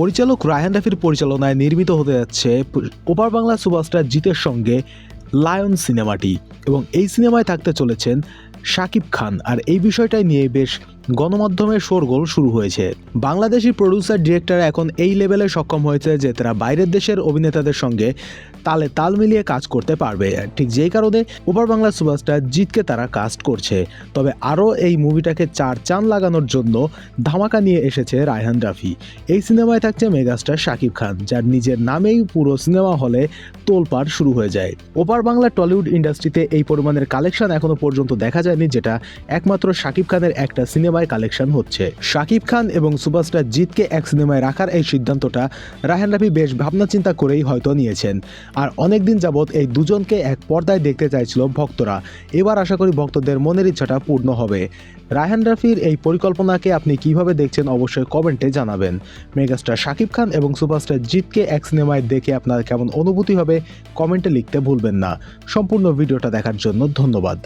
পরিচালক রায়হান রাফির পরিচালনায় নির্মিত হতে যাচ্ছে ওপার বাংলা সুপারস্টার জিতের সঙ্গে লায়ন সিনেমাটি। এবং এই সিনেমায় থাকতে চলেছেন শাকিব খান। আর এই বিষয়টাই নিয়ে বেশ গণমাধ্যমের শোরগোল শুরু হয়েছে। বাংলাদেশি প্রডিউসার ডিরেক্টর এখন এই লেভেলে সক্ষম হয়েছে যে তারা বাইরের দেশের অভিনেতাদের সঙ্গে তালে তাল মিলিয়ে কাজ করতে পারবে। ঠিক যেই কারণে ওপার বাংলা সুপারস্টার জিতকে তারা কাস্ট করছে। তবে আরও এই মুভিটাকে চার চান লাগানোর জন্য ধামাকা নিয়ে এসেছে রায়হান রাফি। এই সিনেমায় থাকছে মেগাস্টার শাকিব খান, যার নিজের নামেই পুরো সিনেমা হলে তোলপাড় শুরু হয়ে যায়। ওপার বাংলা টলিউড ইন্ডাস্ট্রিতে এই পরিমাণের কালেকশন এখনও পর্যন্ত দেখা যায়নি, যেটা একমাত্র শাকিব খানের একটা সিনেমায় কালেকশন হচ্ছে। শাকিব খান এবং সুপারস্টার জিতকে এক সিনেমায় রাখার এই সিদ্ধান্তটা রায়হান রাফি বেশ ভাবনা চিন্তা করেই হয়তো নিয়েছেন। আর অনেকদিন যাবৎ এই দুজনকে এক পর্দায় দেখতে চাইছিল ভক্তরা। এবার আশা করি ভক্তদের মনের ইচ্ছাটা পূর্ণ হবে। রায়হান রাফির এই পরিকল্পনাকে আপনি কীভাবে দেখছেন অবশ্যই কমেন্টে জানাবেন। মেগাস্টার শাকিব খান এবং সুপারস্টার জিতকে এক সিনেমায় দেখে আপনার কেমন অনুভূতি হবে কমেন্টে লিখতে ভুলবেন না। সম্পূর্ণ ভিডিওটা দেখার জন্য ধন্যবাদ।